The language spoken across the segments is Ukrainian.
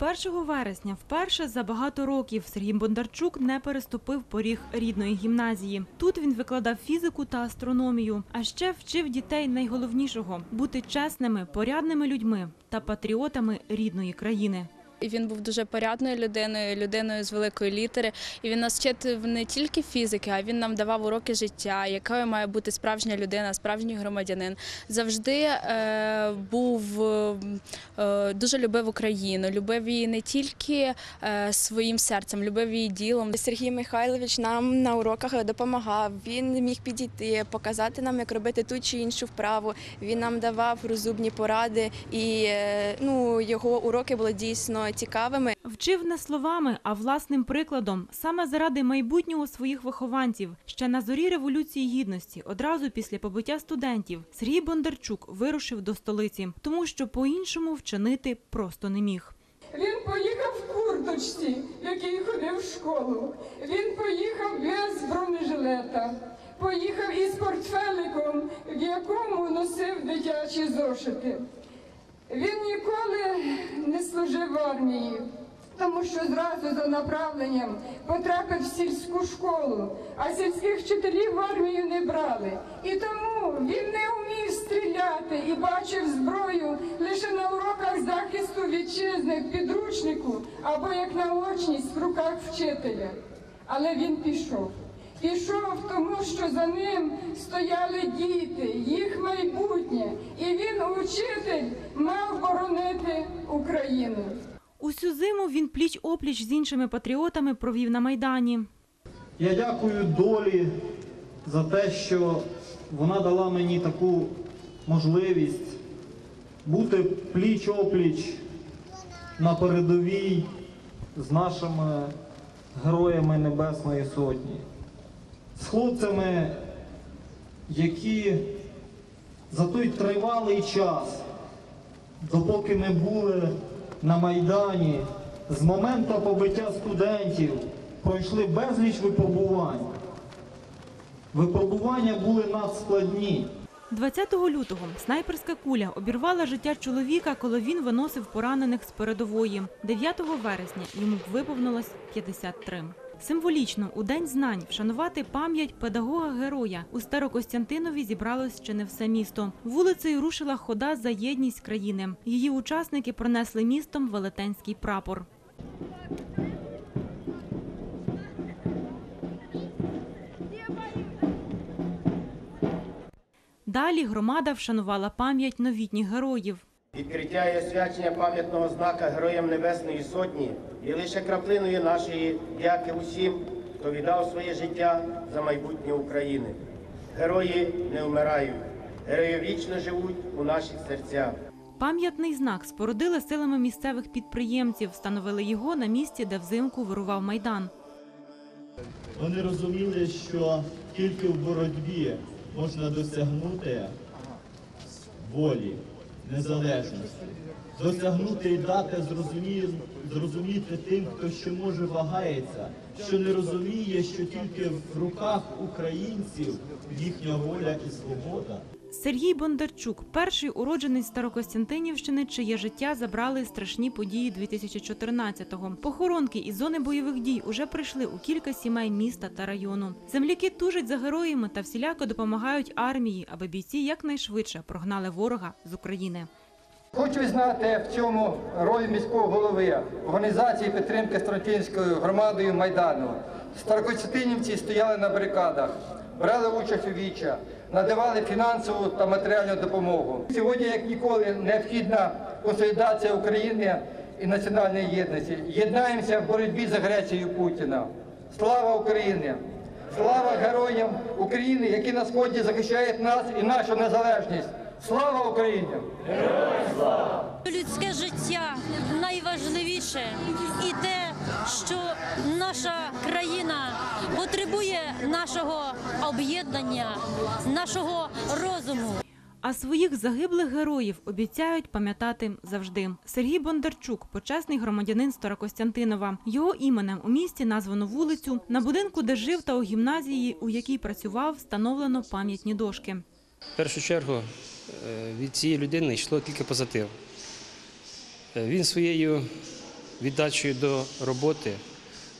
1 вересня вперше за багато років Сергій Бондарчук не переступив поріг рідної гімназії. Тут він викладав фізику та астрономію, а ще вчив дітей найголовнішого бути чесними, порядними людьми та патріотами рідної країни. І він був дуже порядною людиною, людиною з великої літери. І він нас вчив не тільки фізики, а він нам давав уроки життя, якою має бути справжня людина, справжній громадянин. Завжди е, був е, дуже любив Україну, любив її не тільки е, своїм серцем, любив її ділом. Сергій Михайлович нам на уроках допомагав. Він міг підійти, показати нам, як робити ту чи іншу вправу. Він нам давав розумні поради, і е, ну, його уроки були дійсно цікавими. Вчив не словами, а власним прикладом, саме заради майбутнього своїх вихованців. Ще на зорі революції гідності, одразу після побиття студентів, Сергій Бондарчук вирушив до столиці, тому що по-іншому вчинити просто не міг. Він поїхав в курточці, в якій ходив в школу. Він поїхав без бронежилета. Поїхав із портфеликом, в якому носив дитячі зошити. Він ніколи не служив в армії, тому що зразу за направленням потрапив в сільську школу, а сільських вчителів в армію не брали. І тому він не вмів стріляти і бачив зброю лише на уроках захисту вітчизни в підручнику або як наочність в руках вчителя. Але він пішов. Пішов тому, що за ним стояли діти, їх майбутнє, і він, учитель, мав боронити Україну. Усю зиму він пліч опліч з іншими патріотами провів на майдані. Я дякую долі за те, що вона дала мені таку можливість бути пліч-опліч на передовій з нашими героями Небесної Сотні, з хлопцями, які за той тривалий час, допоки ми були на Майдані, з моменту побиття студентів пройшли безліч випробувань. Випробування були надскладні. 20 лютого снайперська куля обірвала життя чоловіка, коли він виносив поранених з передової. 9 вересня йому виповнилось 53. Символічно у День знань вшанувати пам'ять педагога-героя у Старокостянтинові зібралось чи не все місто. Вулицею рушила хода за єдність країни. Її учасники пронесли містом велетенський прапор. Далі громада вшанувала пам'ять новітніх героїв. Відкриття і освячення пам'ятного знака Героям Небесної Сотні є лише краплиною нашої дяки усім, хто віддав своє життя за майбутнє України. Герої не вмирають, герої вічно живуть у наших серцях. Пам'ятний знак спорудили силами місцевих підприємців, встановили його на місці, де взимку вирував майдан. Вони розуміли, що тільки в боротьбі можна досягнути волі, незалежності, досягнути і дати зрозумі- зрозуміти тим, хто ще може вагається, що не розуміє, що тільки в руках українців їхня воля і свобода. Сергій Бондарчук, перший уродженець Старокостянтинівщини, чиє життя забрали страшні події 2014-го. Похоронки із зони бойових дій уже прийшли у кілька сімей міста та району. Земляки тужать за героями та всіляко допомагають армії, аби бійці якнайшвидше прогнали ворога з України. Хочу знати в цьому роль міського голови організації підтримки Старотинською громадою Майдану. Старокостянтинівці стояли на барикадах, брали участь у віча, надавали фінансову та матеріальну допомогу. Сьогодні, як ніколи, необхідна консолідація України і національної єдності. Єднаємося в боротьбі з агресією Путіна. Слава Україні! Слава героям України, які на сході захищають нас і нашу незалежність. Слава Україні! Людське життя найважливіше і те, що наша країна потребує нашого об'єднання, нашого розуму. А своїх загиблих героїв обіцяють пам'ятати завжди. Сергій Бондарчук, почесний громадянин Старокостянтинова. Його іменем у місті названо вулицю. На будинку, де жив, та у гімназії, у якій працював, встановлено пам'ятні дошки. В першу чергу е, від цієї людини йшло тільки позитив. Е, Він своєю віддачею до роботи,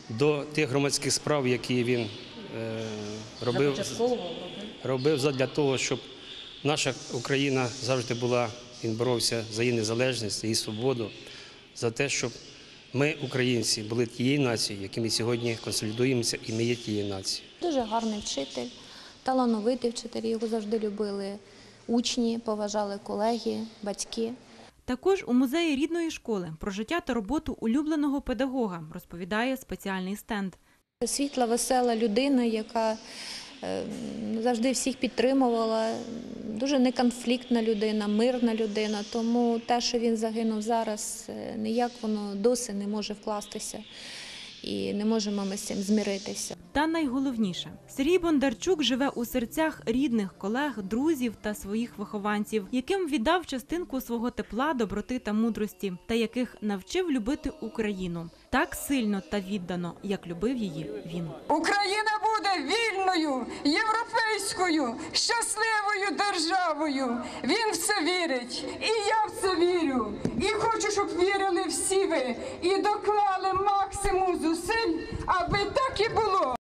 до тих громадських справ, які він е, робив, робив задля того, щоб наша Україна завжди була, він боровся за її незалежність, за її свободу, за те, щоб ми, українці, були тією нацією, якими сьогодні консолідуємося, і ми є тією нацією. Дуже гарний вчитель, талановитий вчитель, його завжди любили учні, поважали колеги, батьки. Також у музеї рідної школи про життя та роботу улюбленого педагога розповідає спеціальний стенд. Світла, весела людина, яка е, завжди всіх підтримувала, дуже неконфліктна людина, мирна людина. Тому те, що він загинув зараз, е, ніяк воно досі не може вкластися. І не можемо ми з цим змиритися. Та найголовніше, Сергій Бондарчук живе у серцях рідних, колег, друзів та своїх вихованців, яким віддав частинку свого тепла, доброти та мудрості, та яких навчив любити Україну так сильно та віддано, як любив її він. Україна буде вільною, європейською, щасливою державою. Він в це вірить, і я в це вірю. І хочу, щоб вірили всі ви і доклали максимум зусиль, аби так і було.